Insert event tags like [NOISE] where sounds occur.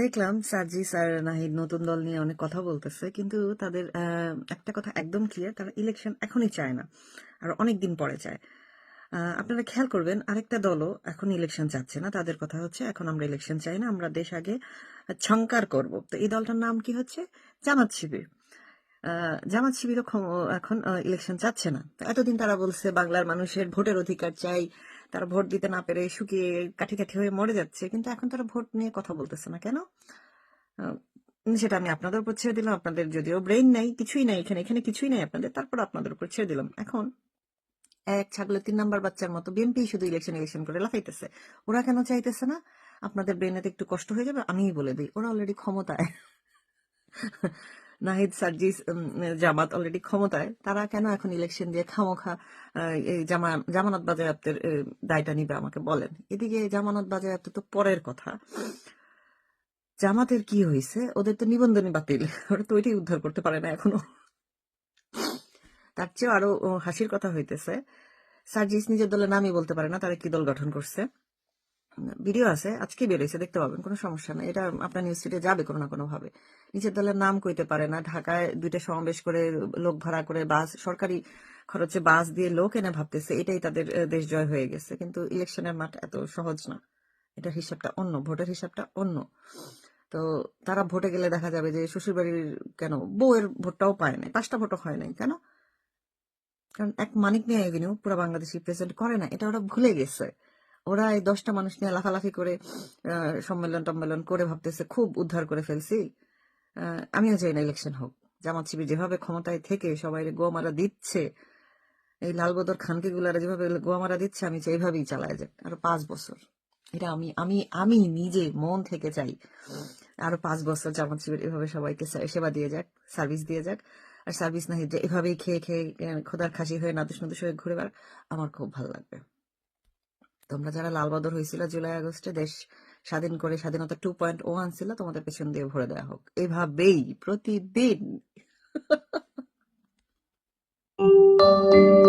দেখলাম সার্জিস আর নাহিদ নতুন দল নিয়ে অনেক কথা বলতেছে, কিন্তু তাদের একটা কথা একদম ক্লিয়ার তারা ইলেকশন এখনই চায় না, আর অনেক দিন পরে চায়। আপনারা খেয়াল করবেন, আরেকটা দলও এখন ইলেকশন চাচ্ছে না, তাদের কথা হচ্ছে এখন আমরা ইলেকশন চাই না, আমরা দেশ আগে ছঙ্কার করব। তো এই দলটার নাম কি হচ্ছে? জামাত শিবির। জামাত শিবিরও এখন ইলেকশন চাচ্ছে না। এতদিন তারা বলছে, বাংলার মানুষের ভোটের অধিকার চাই তারা ভোট দিতে না পেরে শুকিয়ে কাঠি কাঠি হয়ে মরে যাচ্ছে। কিন্তু এখন তারা ভোট নিয়ে কথা বলতেছে না কেন? সেটা আমি আপনাদের উপর ছেড়ে দিলাম। আপনাদের যদিও ব্রেইন নাই, কিছুই নাই এখানে এখানে কিছুই নাই আপনাদের, তারপর আপনাদের উপর ছেড়ে দিলাম। এখন এক ছাগলের তিন নাম্বার বাচ্চার মতো বিএনপি শুধু ইলেকশন ইলেকশন করে লাফাইতেছে। ওরা কেন চাইতেছে না? আপনাদের ব্রেনেতে একটু কষ্ট হয়ে যাবে, আমিই বলে দিই। ওরা অলরেডি ক্ষমতায়। নাহিদ সার্জিস জামাত অলরেডি ক্ষমতায় তারা কেন এখন ইলেকশন দিয়ে খামোখা জামানত আহ, দায়টা নিবে আমাকে বলেন? এদিকে জামানত বাজেয়াপ্ত তো পরের কথা। জামাতের কি হয়েছে ওদের তো নিবন্ধনী বাতিল। ওরা তো ওইটাই উদ্ধার করতে পারে না এখনও। তার চেয়েও আরও হাসির কথা হইতেছে। সার্জিস নিজের দলের নামই বলতে পারে না তারা কি দল গঠন করছে? ভিডিও আছে, আজকে বেরোইছে, দেখতে পাবেন, কোনো সমস্যা নেই। এটা আপনার নিউজ ফিডে যাবে কোনো না কোনোভাবে। নিচের দলের নাম কইতে পারে না, ঢাকায় দুইটা সমাবেশ করে লোক ভাড়া করে বাস, সরকারি খরচে বাস দিয়ে লোক এনে ভাবতেছে, এটাই তাদের দেশ জয় হয়ে গেছে। কিন্তু ইলেকশনের মাঠ এত সহজ না। এটার হিসাবটা অন্য, ভোটের হিসাবটা অন্য। তো তারা ভোটে গেলে দেখা যাবে যে শ্বশুরবাড়ির কেন বউয়ের ভোটটাও পায় নাই, পাঁচটা ভোটও হয় নাই, কেন? কারণ এক মানিক নিয়ে এভিনিউ পুরো বাংলাদেশ রিপ্রেজেন্ট করে না, এটা ওরা ভুলে গেছে। ওরা এই দশটা মানুষ নিয়ে লাফালাফি করে সম্মেলন টম্মেলন করে ভাবতেছে, খুব উদ্ধার করে ফেলছি। আমিও চাই না ইলেকশন হোক। জামাত শিবির যেভাবে ক্ষমতায় থেকে সবাই গোয়া মারা দিচ্ছে, এই লালবদর খানকে গুলারা যেভাবে গোয়া মারা দিচ্ছে, আমি চাই এইভাবেই চালায় যাক। আরও পাঁচ বছর। এটা আমি আমি আমি নিজে মন থেকে চাই আরও পাঁচ বছর জামাত শিবির এভাবে সবাইকে সেবা দিয়ে যাক, সার্ভিস দিয়ে যাক। আর সার্ভিস না যে এভাবেই খেয়ে খেয়ে খোদার খাসি হয়ে নাদুস নাদুস হয়ে ঘুরে বেড়াক আমার খুব ভালো লাগবে। তোমরা যারা লালবাদর হয়েছিল জুলাই আগস্টে দেশ স্বাধীন করে স্বাধীনতা টু পয়েন্ট ও আনছিল তোমাদের পেছন দিয়ে ভরে দেওয়া হোক। এভাবেই প্রতিদিন। [LAUGHS]